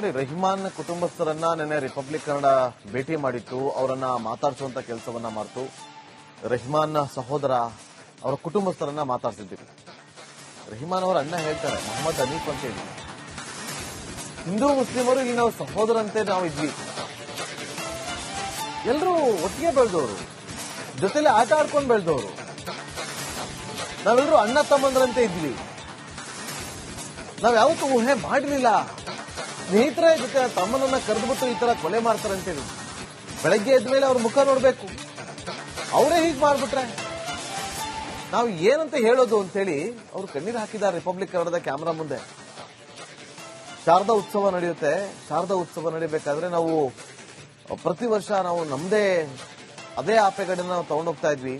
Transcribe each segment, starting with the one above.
ನೋಡಿ ರೆಹಮಾನ್ ಕುಟುಂಬಸ್ಥರನ್ನ ನಿನ್ನೆ ರಿಪಬ್ಲಿಕ್ ಕನ್ನಡ ಭೇಟಿ ಮಾಡಿತ್ತು. ಅವರನ್ನ ಮಾತಾಡಿಸುವಂತ ಕೆಲಸವನ್ನ ಮಾಡ್ತು. ರೆಹಮಾನ್ ಸಹೋದರ ಅವರ ಕುಟುಂಬಸ್ಥರನ್ನ ಮಾತಾಡ್ತಿದ್ದೀವಿ. ರೆಹಮಾನ್ ಅವರ ಅಣ್ಣ ಹೇಳ್ತಾರೆ, ಮೊಹಮ್ಮದ್ ಅನೀಫ್ ಅಂತ ಹೇಳಿ. ಹಿಂದೂ ಮುಸ್ಲಿಮರು ಇಲ್ಲಿ ನಾವು ಸಹೋದರಂತೆ ನಾವು ಇದ್ವಿ. ಎಲ್ಲರೂ ಒಟ್ಟಿಗೆ ಬೆಳೆದವರು. ಜೊತೆಲೆ ಆಟ ಆಡ್ಕೊಂಡು ಬೆಳೆದವರು. ನಾವೆಲ್ಲರೂ ಅಣ್ಣ ತಮ್ಮಂದ್ರಂತೆ ಇದ್ವಿ. ನಾವ್ ಯಾವತ್ತೂ ಊಹೆ ಮಾಡಲಿಲ್ಲ ಸ್ನೇಹಿತರ ಜೊತೆ ತಮ್ಮನನ್ನ ಕರೆದ್ಬಿಟ್ಟು ಈ ತರ ಕೊಲೆ ಮಾಡ್ತಾರೆ ಅಂತೇಳಿ ಬೆಳಗ್ಗೆ ಎದ್ಮೇಲೆ ಅವ್ರ ಮುಖ ನೋಡ್ಬೇಕು. ಅವರೇ ಹೀಗೆ ಮಾಡ್ಬಿಟ್ರೆ. ನಾವು ಏನಂತ ಹೇಳೋದು ಅಂತೇಳಿ ಅವ್ರು ಕಣ್ಣೀರು ಹಾಕಿದ್ದಾರೆ ರಿಪಬ್ಲಿಕ್ ಕನ್ನಡದ ಕ್ಯಾಮ್ರಾ ಮುಂದೆ. ಶಾರದಾ ಉತ್ಸವ ನಡೆಯುತ್ತೆ. ಶಾರದಾ ಉತ್ಸವ ನಡೀಬೇಕಾದ್ರೆ ನಾವು ಪ್ರತಿ ವರ್ಷ ನಾವು ನಮ್ದೇ, ಅದೇ ಆಪೆಗಳನ್ನ ನಾವು ತಗೊಂಡೋಗ್ತಾ ಇದ್ವಿ.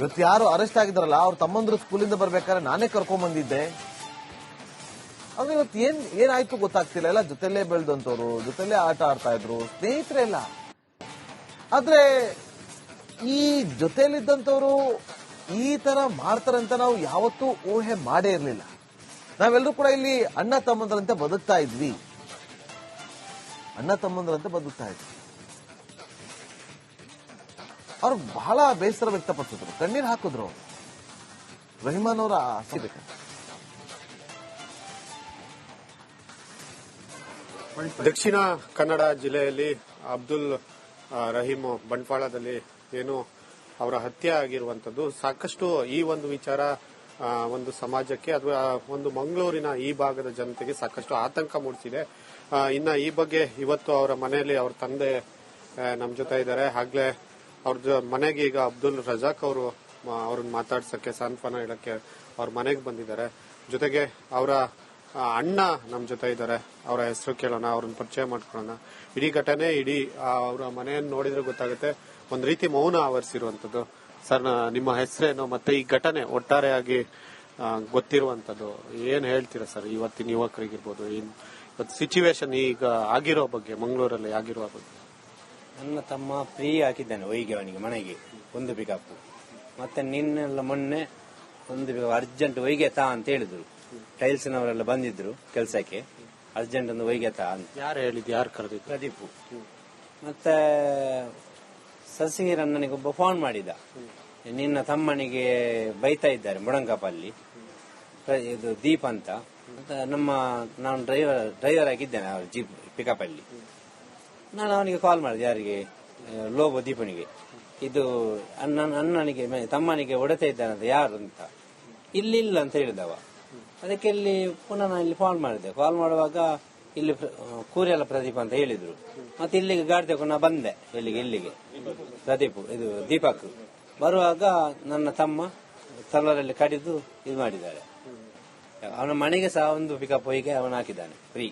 ಇವತ್ತು ಯಾರು ಅರೆಸ್ಟ್ ಆಗಿದಾರಲ್ಲ ಅವ್ರ ತಮ್ಮಂದ್ರು ಸ್ಕೂಲಿಂದ ಬರ್ಬೇಕಾದ್ರೆ ನಾನೇ ಕರ್ಕೊಂಡ್ ಬಂದಿದ್ದೆ. ಆದ್ರೆ ಇವತ್ತು ಏನ್, ಏನಾಯ್ತು ಗೊತ್ತಾಗ್ತಿಲ್ಲ. ಎಲ್ಲ ಜೊತೆಲೇ ಬೆಳೆದಂತವ್ರು ಜೊತೆಲೇ ಆಟ ಆಡ್ತಾ ಇದ್ರು. ಸ್ನೇಹಿತರೆ ಎಲ್ಲ ಆದ್ರೆ ಈ ಜೊತೆಲಿದ್ದಂಥವ್ರು ಈ ತರ ಮಾಡ್ತಾರಂತ ನಾವು ಯಾವತ್ತೂ ಊಹೆ ಮಾಡೇ ಇರಲಿಲ್ಲ. ನಾವೆಲ್ಲರೂ ಕೂಡ ಇಲ್ಲಿ ಅಣ್ಣ ತಮ್ಮಂದ್ರಂತೆ ಬದುಕ್ತಾ ಇದ್ವಿ. ಅಣ್ಣ ತಮ್ಮಂದ್ರಂತೆ ಬದುಕ್ತಾ ಇದ್ವಿ. ಅವ್ರು ಬಹಳ ಬೇಸರ ವ್ಯಕ್ತಪಡಿಸಿದ್ರು. ಕಣ್ಣೀರ್ ಹಾಕಿದ್ರು ರಹಿಮಾನ್ ಅವರ ಸಿಗಬೇಕ ದಕ್ಷಿಣ ಕನ್ನಡ ಜಿಲ್ಲೆಯಲ್ಲಿ ಅಬ್ದುಲ್ ರಹೀಮ್ ಬಂಟ್ವಾಳದಲ್ಲಿ ಏನು ಅವರ ಹತ್ಯೆ ಆಗಿರುವಂತದ್ದು ಸಾಕಷ್ಟು ಈ ಒಂದು ವಿಚಾರ ಒಂದು ಸಮಾಜಕ್ಕೆ ಅಥವಾ ಒಂದು ಮಂಗಳೂರಿನ ಈ ಭಾಗದ ಜನತೆಗೆ ಸಾಕಷ್ಟು ಆತಂಕ ಮೂಡಿಸಿದೆ. ಇನ್ನ ಈ ಬಗ್ಗೆ ಇವತ್ತು ಅವರ ಮನೆಯಲ್ಲಿ ಅವರ ತಂದೆ ನಮ್ಮ ನಮ್ ಜೊತೆ ಇದ್ದಾರೆ. ಆಗ್ಲೇ ಅವ್ರ ಮನೆಗೆ ಈಗ ಅಬ್ದುಲ್ ರಜಾಕ್ ಅವರು ಅವ್ರನ್ನ ಮಾತಾಡ್ಸಕ್ಕೆ, ಸಾಂತ್ವನ ಹೇಳಕ್ಕೆ ಅವ್ರ ಮನೆಗೆ ಬಂದಿದ್ದಾರೆ. ಜೊತೆಗೆ ಅವರ ಅಣ್ಣ ನಮ್ ಜೊತೆ ಇದ್ದಾರೆ ಅವರ ಹೆಸರು ಕೇಳೋಣ, ಅವ್ರನ್ನ ಪರಿಚಯ ಮಾಡ್ಕೊಳ್ಳೋಣ. ಇಡೀ ಘಟನೆ, ಇಡೀ ಅವರ ಮನೆಯನ್ನು ನೋಡಿದ್ರೆ ಗೊತ್ತಾಗುತ್ತೆ. ಒಂದ್ ರೀತಿ ಮೌನ ಆವರಿಸಿರುವಂತದ್ದು ಸರ್ ನಿಮ್ಮ ಹೆಸರೇನು, ಮತ್ತೆ ಈ ಘಟನೆ ಒಟ್ಟಾರೆಯಾಗಿ ಗೊತ್ತಿರುವಂತದ್ದು ಏನ್ ಹೇಳ್ತೀರಾ ಸರ್, ಇವತ್ತಿನ ಯುವಕರಿಗಿರ್ಬೋದು ಇವತ್ತು ಸಿಚುವೇಶನ್ ಈಗ ಆಗಿರೋ ಬಗ್ಗೆ, ಮಂಗಳೂರಲ್ಲಿ ಆಗಿರುವ ಬಗ್ಗೆ? ನನ್ನ ತಮ್ಮ ಫ್ರೀ ಹಾಕಿದ್ದಾನೆ ಒಯ್ಗೆ ಅವನಿಗೆ, ಮನೆಗೆ, ಒಂದು ಪಿಕಪ್ ಮತ್ತೆ ನಿನ್ನೆಲ್ಲ ಮೊನ್ನೆ, ಒಂದು ಅರ್ಜೆಂಟ್ ಒಯ್ಗೆ ತಾ ಅಂತ ಹೇಳಿದ್ರು. ಟೈಲ್ಸ್ನವರೆಲ್ಲ ಬಂದಿದ್ರು ಕೆಲಸಕ್ಕೆ. ಅರ್ಜೆಂಟ್ ಒಂದು ಅಂತ. ಯಾರು ಹೇಳಿದ್ದು ಯಾರು ಕರೆದಿದ್ದು? ಪ್ರದೀಪ್. ಮತ್ತೆ ಸಸಿಗಿರ್ ಅಣ್ಣನಿಗೆ ಒಬ್ಬ ಫೋನ್ ಮಾಡಿದ. ನಿನ್ನ ತಮ್ಮನಿಗೆ ಬೈತಾ ಇದ್ದಾರೆ ಮುಡಂಕಪಲ್ಲಿ. ಇದು ದೀಪ್ ಅಂತ. ನಮ್ಮ ನಾನು ಡ್ರೈವರ್ ಡ್ರೈವರ್ ಆಗಿದ್ದೇನೆ ಅವ್ರ ಜೀಪ್ ಪಿಕಪ್ ಅಲ್ಲಿ. ನಾನು ಅವನಿಗೆ ಕಾಲ್ ಮಾಡಿದೆ ಯಾರಿಗೆ? ಲೋಬೋ ದೀಪನಿಗೆ. ಇದು ಅಣ್ಣ ಅಣ್ಣನಿಗೆ ತಮ್ಮನಿಗೆ ಹೊಡೆತಾ ಇದ್ದಾನಂತ. ಯಾರು ಅಂತ? ಇಲ್ಲಿಲ್ಲ ಅಂತ ಹೇಳಿದವ. ಅದಕ್ಕೆ ಇಲ್ಲಿ ಪುನಃ ನಾನು ಇಲ್ಲಿ ಕಾಲ್ ಮಾಡಿದೆ. ಕಾಲ್ ಮಾಡುವಾಗ ಇಲ್ಲಿ ಕೂರೆಲ್ಲ ಪ್ರದೀಪ್ ಅಂತ ಹೇಳಿದ್ರು. ಮತ್ತೆ ಇಲ್ಲಿಗೆ ಗಾಡಿ ತಗೊಂಡು ನಾ ಬಂದೆ ಇಲ್ಲಿಗೆ ಇಲ್ಲಿಗೆ. ಪ್ರದೀಪ್ ಇದು ದೀಪಕ್. ಬರುವಾಗ ನನ್ನ ತಮ್ಮ ತಲರಲ್ಲಿ ಕಡಿದು ಇದು ಮಾಡಿದ್ದಾರೆ. ಅವನ ಮನೆಗೆ ಸಹ ಒಂದು ಪಿಕಪ್ ಹೋಗಿ ಅವನು ಹಾಕಿದ್ದಾನೆ ಫ್ರೀ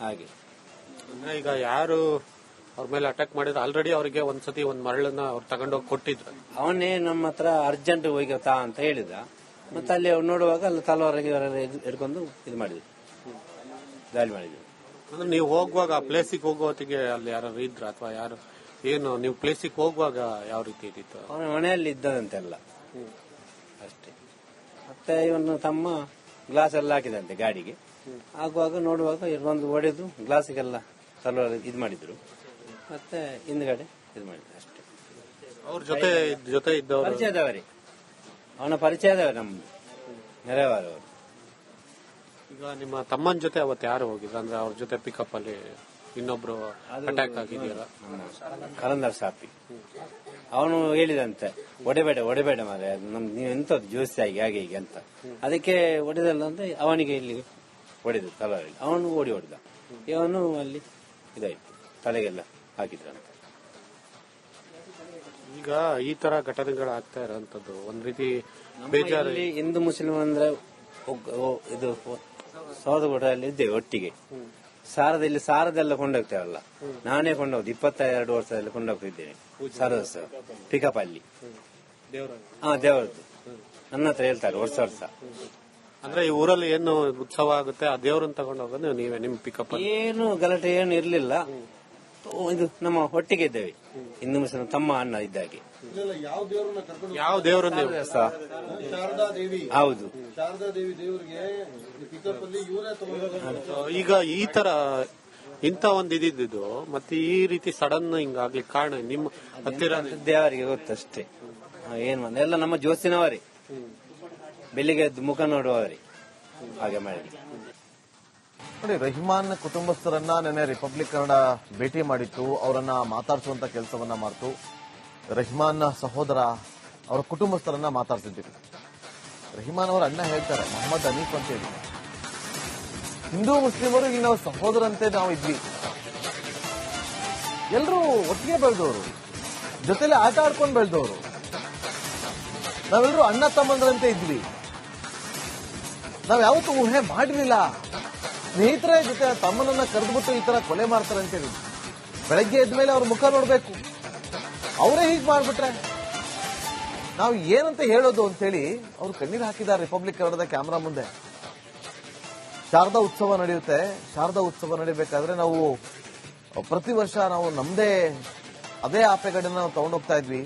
ಹಾಗೆ. ಈಗ ಯಾರು ಅವ್ರ ಮೇಲೆ ಅಟ್ಯಾಕ್ ಮಾಡಿದ್ರೆ ಆಲ್ರೆಡಿ ಅವರಿಗೆ ಒಂದ್ಸತಿ ಒಂದ್ ಮರಳನ್ನ ಅವ್ರು ತಗೊಂಡೋಗಿ ಕೊಟ್ಟಿದ್ರು. ಅವನೇ ನಮ್ಮ ಹತ್ರ ಅರ್ಜೆಂಟ್ ಹೋಗಿ ತಾ ಅಂತ ಹೇಳಿದ. ಮತ್ತೆ ಅಲ್ಲಿ ನೋಡುವಾಗ ಅಲ್ಲಿ ತಲವಾರ ಹಿಡ್ಕೊಂಡು ಇದು ಮಾಡಿದ್ವಿ ದಾಳಿ ಮಾಡಿದ್ವಿ ಅಂದ್ರೆ ನೀವು ಹೋಗುವಾಗ ಆ ಪ್ಲೇಸಿಗೆ ಹೋಗೋತ್ತಿಗೆ ಅಲ್ಲಿ ಯಾರು ಇದ್ರ? ಅಥವಾ ಯಾರು ಏನು ನೀವು ಪ್ಲೇಸಿಗೆ ಹೋಗುವಾಗ ಯಾವ ರೀತಿ ಇದ್ದಿತ್ತು? ಅವನ ಮನೆಯಲ್ಲಿ ಇದ್ದದಂತೆಲ್ಲ. ಅಷ್ಟೇ. ಮತ್ತೆ ಇವನು ತಮ್ಮ ಗ್ಲಾಸ್ ಎಲ್ಲ ಹಾಕಿದಂತೆ ಗಾಡಿಗೆ. ಆಗುವಾಗ ನೋಡುವಾಗ ಇವನೊಂದು ಒಡೆದು ಗ್ಲಾಸಿಗೆಲ್ಲ ತಲವಾರ ಇದು ಮಾಡಿದ್ರು. ಮತ್ತೆ ಹಿಂದ್ಗಡೆ ಇದು ಮಾಡಿದ್ರು. ಅಷ್ಟೇ. ಅವ್ರ ಜೊತೆ ಜೊತೆ ಇದ್ದವರು ಪರಿಚಯದವರೇ. ಅವನ ಪರಿಚಯ ನಮ್ದು ನೆರೆವಾರವರು ಈಗ ನಿಮ್ಮ ತಮ್ಮನ ಜೊತೆ ಅವತ್ತು ಯಾರು ಹೋಗಿದ್ರು ಅಂದ್ರೆ ಅವ್ರ ಜೊತೆ ಪಿಕಪ್ ಅಲ್ಲಿ ಇನ್ನೊಬ್ರು ಅಟ್ಯಾಕ್ ಆಗಿದೆಯಲ್ಲ ಕಲಂದರ್ ಸಾಪಿ. ಅವನು ಹೇಳಿದಂತೆ ಒಡೆಬೇಡ ಒಡೆಬೇಡ ಮಾರೆ ನಮ್ ನೀವು ಎಂತದ್ದು ಜ್ಯೂಸ್ ಆಗಿ ಹಾಗೆ ಹೀಗೆ ಅಂತ. ಅದಕ್ಕೆ ಒಡೆದಲ್ಲ ಅಂದ್ರೆ ಅವನಿಗೆ ಇಲ್ಲಿ ಹೊಡೆದು ತಲೆ ಅವನು ಓಡಿ ಹೊಡೆದ. ಇವನು ಅಲ್ಲಿ ಇದಾಯ್ತು ತಲೆಗೆಲ್ಲ ಹಾಕಿದ್ರಂತೆ. ಈಗ ಈ ತರ ಘಟನೆಗಳು ಆಗ್ತಾ ಇರೋಂಥದ್ದು. ಒಂದ್ ರೀತಿ ಬೇಜಾರಲ್ಲಿ ಬೇಜಾರು ಹಿಂದೂ ಮುಸ್ಲಿಂ ಅಂದ್ರೆ ಇದು ಸೌದಗುಡಲ್ಲಿ ಇದ್ದೇವೆ ಒಟ್ಟಿಗೆ. ಸಾರದಲ್ಲಿ ಸಾರದೆಲ್ಲ ಕೊಂಡೋಗ್ತೇವಲ್ಲ. ನಾನೇ ಕೊಂಡೋಗ್ದು. ಇಪ್ಪತ್ತೆರಡು ವರ್ಷದಲ್ಲಿ ಕೊಂಡೋಗ್ತಿದ್ದೇನೆ ಸಾರದ ಪಿಕಪ್ ಅಲ್ಲಿ. ಹಾ ದೇವರದ್ದು. ನನ್ನ ಹತ್ರ ಹೇಳ್ತಾರೆ ವರ್ಷ ವರ್ಷ. ಅಂದ್ರೆ ಈ ಊರಲ್ಲಿ ಏನು ಉತ್ಸವ ಆಗುತ್ತೆ? ಆ ದೇವರನ್ನ ತಗೊಂಡೋಗೋದು ನೀವೇ ನಿಮ್ ಪಿಕಪ್ ಏನು ಗಲಾಟೆ ಏನು ಇರ್ಲಿಲ್ಲ. ಇದು ನಮ್ಮ ಒಟ್ಟಿಗೆ ಇದ್ದೇವೆ. ಹಿಂದೂ ಮುಸ್ಲಿಂ ತಮ್ಮ ಅಣ್ಣ ಇದ್ದಾಗೆ ಯಾವ ದೇವರ ಕರ್ಕೊಂಡು ಯಾವ ದೇವರು ನೀವು ಶಾರದಾ ದೇವಿ. ಹೌದು. ಶಾರದಾ ದೇವಿ ದೇವರಿಗೆ ಪಿಕಪ್ ಅಲ್ಲಿ ಇವರೇ ತಗೊಂಡು ಈಗ ಈ ತರ ಇಂತ ಒಂದ್ ಇದಿದ್ದು ಮತ್ತೆ ಈ ರೀತಿ ಸಡನ್ ಹಿಂಗಾಗ್ಲಿಕ್ಕೆ ಕಾರಣ ನಿಮ್ಮ ಹತ್ತಿರ? ದೇವರಿಗೆ ಗೊತ್ತಷ್ಟೇ. ಏನ್ ಎಲ್ಲ ನಮ್ಮ ಜೋಸಿನವರೇ ಬೆಳಿಗ್ಗೆ ಎದ್ದು ಮುಖ ನೋಡುವವರೇ. ಹಾಗೆ ಮಾಡಿ ನೋಡಿ, ರಹಿಮಾನ್ ಕುಟುಂಬಸ್ಥರನ್ನ ನೆನೆ ರಿಪಬ್ಲಿಕ್ ಕನ್ನಡ ಭೇಟಿ ಮಾಡಿತ್ತು. ಅವರನ್ನ ಮಾತಾಡಿಸುವಂತ ಕೆಲಸವನ್ನ ಮಾಡ್ತು. ರಹಿಮಾನ್ ಸಹೋದರ, ಅವರ ಕುಟುಂಬಸ್ಥರನ್ನ ಮಾತಾಡ್ತಿದ್ದೀವಿ. ರಹಿಮಾನ್ ಅವರ ಅಣ್ಣ ಹೇಳ್ತಾರೆ, ಮೊಹಮ್ಮದ್ ಅನೀಫ್ ಅಂತ ಹೇಳಿ. ಹಿಂದೂ ಮುಸ್ಲಿಮರು ಇಲ್ಲಿ ನಾವು ಸಹೋದರಂತೆ ನಾವು ಇದ್ವಿ. ಎಲ್ಲರೂ ಒಟ್ಟಿಗೆ ಬೆಳೆದವರು. ಜೊತೆಲಿ ಆಟ ಆಡ್ಕೊಂಡು ಬೆಳೆದವರು. ನಾವೆಲ್ಲರೂ ಅಣ್ಣ ತಮ್ಮಂದ್ರಂತೆ ಇದ್ವಿ. ನಾವ್ ಯಾವತ್ತೂ ಊಹೆ ಮಾಡಿರ್ಲಿಲ್ಲ. ಸ್ನೇಹಿತರ ಜೊತೆ ತಮ್ಮನನ್ನ ಕರೆದ್ಬಿಟ್ಟು ಈ ತರ ಕೊಲೆ ಮಾಡ್ತಾರೆ ಅಂತೇಳಿ ಬೆಳಗ್ಗೆ ಎದ್ದ ಮೇಲೆ ಅವ್ರ ಮುಖ ನೋಡ್ಬೇಕು. ಅವರೇ ಹೀಗೆ ಮಾಡ್ಬಿಟ್ರೆ. ನಾವು ಏನಂತ ಹೇಳೋದು ಅಂತೇಳಿ ಅವ್ರು ಕಣ್ಣೀರು ಹಾಕಿದ್ದಾರೆ ರಿಪಬ್ಲಿಕ್ ಕನ್ನಡದ ಕ್ಯಾಮ್ರಾ ಮುಂದೆ. ಶಾರದಾ ಉತ್ಸವ ನಡೆಯುತ್ತೆ. ಶಾರದಾ ಉತ್ಸವ ನಡೀಬೇಕಾದ್ರೆ ನಾವು ಪ್ರತಿ ವರ್ಷ ನಾವು ನಮ್ದೇ, ಅದೇ ಆಪೆಗಡೆ ನಾವು ತಗೊಂಡೋಗ್ತಾ ಇದ್ವಿ.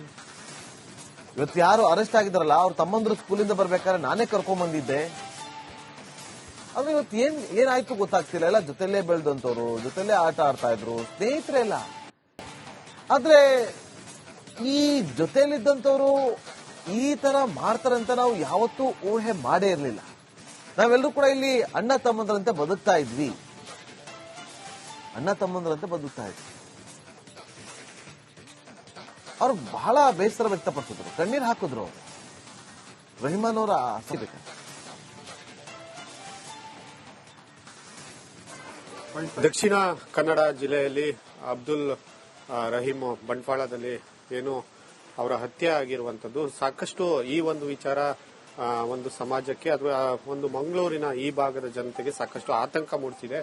ಇವತ್ತು ಯಾರು ಅರೆಸ್ಟ್ ಆಗಿದ್ರಲ್ಲ ಅವ್ರ ತಮ್ಮಂದ್ರು ಸ್ಕೂಲಿಂದ ಬರ್ಬೇಕಾದ್ರೆ ನಾನೇ ಕರ್ಕೊಂಡ್ ಬಂದಿದ್ದೆ. ಆದ್ರೆ ಇವತ್ತು ಏನ್, ಏನಾಯ್ತು ಗೊತ್ತಾಗ್ತಿಲ್ಲ. ಎಲ್ಲ ಜೊತೆಲೇ ಬೆಳೆದಂತವ್ರು ಜೊತೆಲೇ ಆಟ ಆಡ್ತಾ ಇದ್ರು. ಸ್ನೇಹಿತರೆ ಎಲ್ಲ. ಆದ್ರೆ ಈ ಜೊತೆಲಿದ್ದಂತವ್ರು ಈ ತರ ಮಾಡ್ತಾರಂತ ನಾವು ಯಾವತ್ತೂ ಊಹೆ ಮಾಡೇ ಇರಲಿಲ್ಲ. ನಾವೆಲ್ಲರೂ ಕೂಡ ಇಲ್ಲಿ ಅಣ್ಣ ತಮ್ಮಂದ್ರಂತೆ ಬದುಕ್ತಾ ಇದ್ವಿ. ಅಣ್ಣ ತಮ್ಮಂದ್ರಂತೆ ಬದುಕ್ತಾ ಇದ್ವಿ. ಅವ್ರು ಬಹಳ ಬೇಸರ ವ್ಯಕ್ತಪಡಿಸಿದ್ರು. ಕಣ್ಣೀರ್ ಹಾಕಿದ್ರು. ರಹಿಮಾನ್ ಅವರ ದಕ್ಷಿಣ ಕನ್ನಡ ಜಿಲ್ಲೆಯಲ್ಲಿ ಅಬ್ದುಲ್ ರಹೀಂ ರಹೀಮ್ ಬಂಟ್ವಾಳದಲ್ಲಿ ಏನು ಅವರ ಹತ್ಯೆ ಆಗಿರುವಂತದ್ದು ಸಾಕಷ್ಟು ಈ ಒಂದು ವಿಚಾರ ಒಂದು ಸಮಾಜಕ್ಕೆ ಅಥವಾ ಒಂದು ಮಂಗಳೂರಿನ ಈ ಭಾಗದ ಜನತೆಗೆ ಸಾಕಷ್ಟು ಆತಂಕ ಮೂಡಿಸಿದೆ.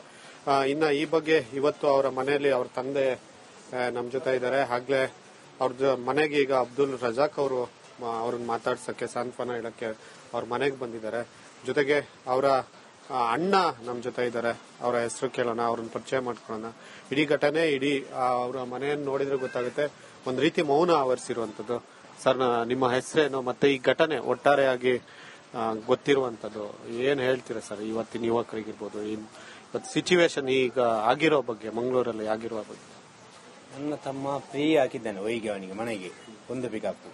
ಇನ್ನ ಈ ಬಗ್ಗೆ ಇವತ್ತು ಅವರ ಮನೆಯಲ್ಲಿ ಅವರ ತಂದೆ ನಮ್ಮ ನಮ್ ಜೊತೆ ಇದ್ದಾರೆ. ಆಗ್ಲೇ ಅವ್ರ ಮನೆಗೆ ಈಗ ಅಬ್ದುಲ್ ರಜಾಕ್ ಅವರು ಅವ್ರನ್ನ ಮಾತಾಡ್ಸಕ್ಕೆ, ಸಾಂತ್ವನ ಹೇಳಕ್ಕೆ ಅವ್ರ ಮನೆಗೆ ಬಂದಿದ್ದಾರೆ. ಜೊತೆಗೆ ಅವರ ಅಣ್ಣ ನಮ್ಮ ಜೊತೆ ಇದ್ದಾರೆ ಅವರ ಹೆಸರು ಕೇಳೋಣ, ಅವ್ರನ್ನ ಪರಿಚಯ ಮಾಡ್ಕೊಳ್ಳೋಣ. ಇಡೀ ಘಟನೆ, ಇಡೀ ಅವರ ಮನೆಯನ್ನು ನೋಡಿದ್ರೆ ಗೊತ್ತಾಗುತ್ತೆ. ಒಂದ್ ರೀತಿ ಮೌನ ಆವರಿಸಿರುವಂತದ್ದು ಸರ್ ನಿಮ್ಮ ಹೆಸರೇನು, ಮತ್ತೆ ಈ ಘಟನೆ ಒಟ್ಟಾರೆಯಾಗಿ ಗೊತ್ತಿರುವಂತದ್ದು ಏನ್ ಹೇಳ್ತೀರಾ ಸರ್, ಇವತ್ತಿನ ಯುವಕರಿಗಿರ್ಬೋದು ಇವತ್ತು ಸಿಚುವೇಶನ್ ಈಗ ಆಗಿರೋ ಬಗ್ಗೆ, ಮಂಗಳೂರಲ್ಲಿ ಆಗಿರುವ ಬಗ್ಗೆ? ನನ್ನ ತಮ್ಮ ಫ್ರೀ ಹಾಕಿದ್ದಾನೆ ಒಯ್ಗೆ ಅವನಿಗೆ, ಮನೆಗೆ. ಒಂದು ಪಿಕಪ್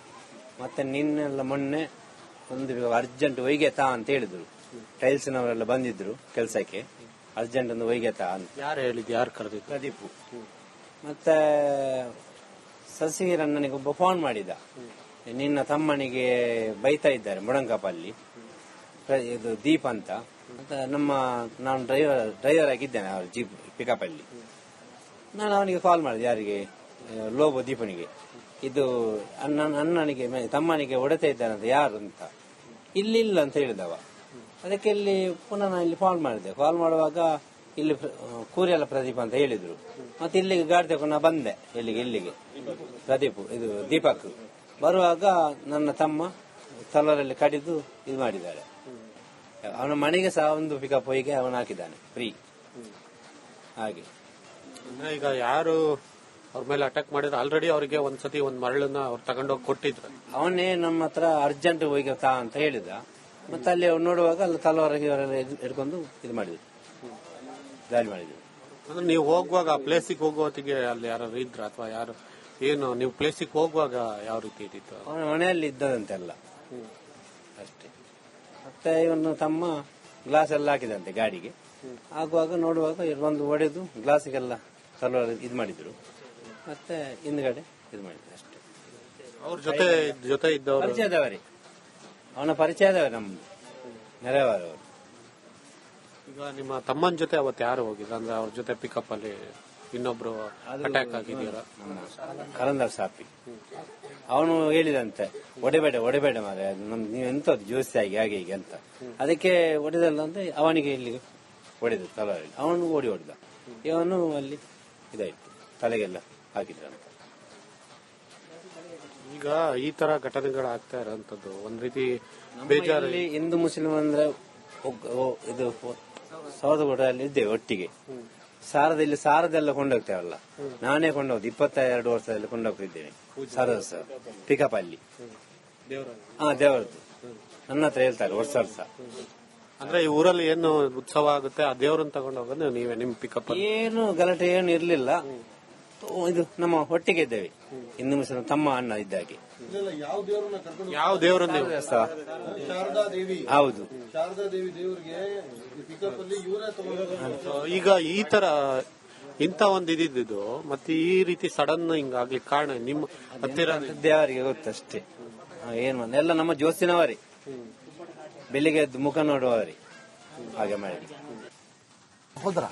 ಮತ್ತೆ ನಿನ್ನೆಲ್ಲ ಮೊನ್ನೆ, ಒಂದು ಅರ್ಜೆಂಟ್ ಒಯ್ಗೆ ತಾ ಅಂತ ಹೇಳಿದ್ರು. ಟೈಲ್ಸ್ನವರೆಲ್ಲ ಬಂದಿದ್ರು ಕೆಲಸಕ್ಕೆ. ಅರ್ಜೆಂಟ್ ಒಂದು ಒಯ್ಗೆ ಅಂತ. ಯಾರು ಹೇಳಿದ್ದು ಯಾರು ಕರೆದಿದ್ದು? ಪ್ರದೀಪ್. ಮತ್ತೆ ಸಸಿರಣ್ಣನಿಗೆ ಒಬ್ಬ ಫೋನ್ ಮಾಡಿದ. ನಿನ್ನ ತಮ್ಮನಿಗೆ ಬೈತಾ ಇದ್ದಾರೆ ಮುಡಂಕಪಲ್ಲಿ. ಇದು ದೀಪ್ ಅಂತ. ನಮ್ಮ ನಾನು ಡ್ರೈವರ್ ಡ್ರೈವರ್ ಆಗಿದ್ದೇನೆ ಅವ್ರ ಜೀಪ್ ಪಿಕಪ್ ಅಲ್ಲಿ. ನಾನು ಅವನಿಗೆ ಕಾಲ್ ಮಾಡಿದೆ ಯಾರಿಗೆ? ಲೋಬೋ ದೀಪನಿಗೆ. ಇದು ಅಣ್ಣ ಅಣ್ಣನಿಗೆ ತಮ್ಮನಿಗೆ ಹೊಡೆತಾ ಇದ್ದಾನಂತ ಯಾರು ಅಂತ. ಇಲ್ಲಿಲ್ಲ ಅಂತ ಹೇಳಿದವ. ಅದಕ್ಕೆ ಇಲ್ಲಿ ಪುನಃ ನಾನು ಇಲ್ಲಿ ಕಾಲ್ ಮಾಡಿದೆ. ಕಾಲ್ ಮಾಡುವಾಗ ಇಲ್ಲಿ ಕೂರಿಯಲ್ಲ ಕೂರೆಲ್ಲ ಪ್ರದೀಪ್ ಅಂತ ಹೇಳಿದ್ರು. ಮತ್ತೆ ಇಲ್ಲಿಗೆ ಗಾಡಿ ತಗೊಂಡು ನಾ ಬಂದೆ ಇಲ್ಲಿಗೆ ಇಲ್ಲಿಗೆ. ಪ್ರದೀಪ್ ಇದು ದೀಪಕ್. ಬರುವಾಗ ನನ್ನ ತಮ್ಮ ತಲರಲ್ಲಿ ಕಡಿದು ಇದು ಮಾಡಿದ್ದಾರೆ. ಅವನ ಮನೆಗೆ ಸಹ ಒಂದು ಪಿಕಪ್ ಹೋಗಿ ಅವನು ಹಾಕಿದ್ದಾನೆ ಫ್ರೀ ಹಾಗೆ. ಈಗ ಯಾರು ಅವ್ರ ಮೇಲೆ ಅಟ್ಯಾಕ್ ಮಾಡಿದ್ರೆ ಆಲ್ರೆಡಿ ಅವರಿಗೆ ಒಂದ್ಸತಿ ಒಂದ್ ಮರಳನ್ನ ಅವ್ರು ತಗೊಂಡೋಗಿ ಕೊಟ್ಟಿದ್ರು. ಅವನೇ ನಮ್ಮ ಹತ್ರ ಅರ್ಜೆಂಟ್ ಹೋಗಿ ತಾ ಅಂತ ಹೇಳಿದ. ಮತ್ತೆ ಅಲ್ಲಿ ನೋಡುವಾಗ ಅಲ್ಲಿ ತಲವಾರ ಅವರೆಲ್ಲ ಹಿಡ್ಕೊಂಡು ಇದು ಮಾಡಿದ್ರು. ದಾಳಿ ಮಾಡಿದ್ರು. ಅಂದ್ರೆ ನೀವು ಹೋಗುವಾಗ ಆ ಪ್ಲೇಸಿಗೆ ಹೋಗುವತ್ತಿಗೆ ಅಲ್ಲಿ ಯಾರು ಇದ್ರ? ಅಥವಾ ಯಾರು ಏನು ನೀವು ಪ್ಲೇಸಿಗೆ ಹೋಗುವಾಗ ಯಾವ ರೀತಿ ಇದ್ದಿತ್ತು? ಅವನ ಮನೆಯಲ್ಲಿ ಇದ್ದದಂತೆಲ್ಲ ಅಷ್ಟೇ. ಮತ್ತೆ ಇವನು ತಮ್ಮ ಗ್ಲಾಸ್ ಎಲ್ಲ ಹಾಕಿದಂತೆ ಗಾಡಿಗೆ. ಆಗುವಾಗ ನೋಡುವಾಗ ಒಂದು ಒಡೆದು ಗ್ಲಾಸಿಗೆಲ್ಲ ತಲವಾರ ಇದು ಮಾಡಿದ್ರು. ಮತ್ತೆ ಹಿಂದ್ಗಡೆ ಇದು ಮಾಡಿದ್ರು ಅಷ್ಟೇ. ಅವ್ರ ಜೊತೆ ಜೊತೆ ಇದ್ದವರು ಪರಿಚಯದವರೇ. ಅವನ ಪರಿಚಯದ ನಮ್ದು ನೆರೆಯವರು ಈಗ ನಿಮ್ಮ ತಮ್ಮನ ಜೊತೆ ಅವತ್ತು ಯಾರು ಹೋಗಿದ್ರು ಅಂದ್ರೆ ಅವ್ರ ಜೊತೆ ಪಿಕಪ್ ಅಲ್ಲಿ ಇನ್ನೊಬ್ರು ಅಟ್ಯಾಕ್ ಆಗಿದ್ದೀರ? ಕರಂದರ್ ಸಾಪಿ. ಅವನು ಹೇಳಿದಂತೆ ಒಡೆಬೇಡ ಒಡೆಬೇಡ ಮಾರೆ ನಮ್ದು ನೀವು ಎಂತದ್ದು ಜ್ಯೂಸ್ ಆಗಿ ಹಾಗೆ ಹೀಗೆ ಅಂತ. ಅದಕ್ಕೆ ಒಡೆದಲ್ಲ ಅಂದ್ರೆ ಅವನಿಗೆ ಇಲ್ಲಿ ಹೊಡೆದು ತಲೆ ಅವನು ಓಡಿ ಹೊಡೆದ ಇವನು ಅಲ್ಲಿ ಇದಾಯ್ತು ತಲೆಗೆಲ್ಲ ಹಾಕಿದ್ರಂತ. ಈಗ ಈ ತರ ಘಟನೆಗಳು ಆಗ್ತಾ ಇರೋಂಥದ್ದು. ಒಂದ್ ರೀತಿ ಬೇಜಾರು. ಇಲ್ಲಿ ಹಿಂದೂ ಮುಸ್ಲಿಂ ಅಂದ್ರೆ ಇದು ಸೌದಗೂಡಲ್ಲಿ ಇದ್ದೇವೆ ಒಟ್ಟಿಗೆ. ಸಾರದಲ್ಲಿ ಸಾರದೆಲ್ಲ ಕೊಂಡೋಗ್ತೇವಲ್ಲ? ನಾನೇ ಕೊಂಡೋಗ್ದು. ಇಪ್ಪತ್ತೆರಡು ವರ್ಷದಲ್ಲಿ ಕೊಂಡೋಗ್ತಿದ್ದೇನೆ. ಸಾರದ ಸರ್ ಪಿಕಪ್ ಅಲ್ಲಿ. ಹಾ ದೇವರದ್ದು. ನನ್ನ ಹತ್ರ ಹೇಳ್ತಾರೆ ವರ್ಷ ವರ್ಷ. ಅಂದ್ರೆ ಈ ಊರಲ್ಲಿ ಏನು ಉತ್ಸವ ಆಗುತ್ತೆ? ಆ ದೇವರನ್ನ ತಗೊಂಡೋಗೋದು ನೀವೇ ನಿಮ್ ಪಿಕಪ್ ಏನು ಗಲಾಟೆ ಏನು ಇರ್ಲಿಲ್ಲ. ಇದು ನಮ್ಮ ಒಟ್ಟಿಗೆ ಇದ್ದೇವೆ. ಇನ್ನು ಮುಸ್ಲಿಂ ತಮ್ಮ ಅಣ್ಣ ಇದ್ದಾಗೆ. ಯಾವ ದೇವರ ಕರ್ಕೊಂಡು ಯಾವ ದೇವ್ರನ್ನ ನೀವು? ಶಾರದಾ ದೇವಿ. ಹೌದು. ಶಾರದಾ ದೇವಿ ದೇವರಿಗೆ ಪಿಕಪ್ ಅಲ್ಲಿ ಇವರೇ ತಗೊಂಡು ಈಗ ಈ ತರ ಇಂತ ಒಂದು ಇದಿದ್ದು ಮತ್ತೆ ಈ ರೀತಿ ಸಡನ್ ಹಿಂಗಾಗ್ಲಿಕ್ಕೆ ಕಾರಣ ನಿಮ್ಮ ಹತ್ತಿರ? ದೇವರಿಗೆ ಗೊತ್ತಷ್ಟೇ. ಏನು ಏನ್ ಎಲ್ಲ ನಮ್ಮ ಜೋಸಿನವರೇ ಬೆಳಿಗ್ಗೆ ಎದ್ದು ಮುಖ ನೋಡುವವರೇ. ಹಾಗೆ ಮಾಡಿ ಹೋದ್ರ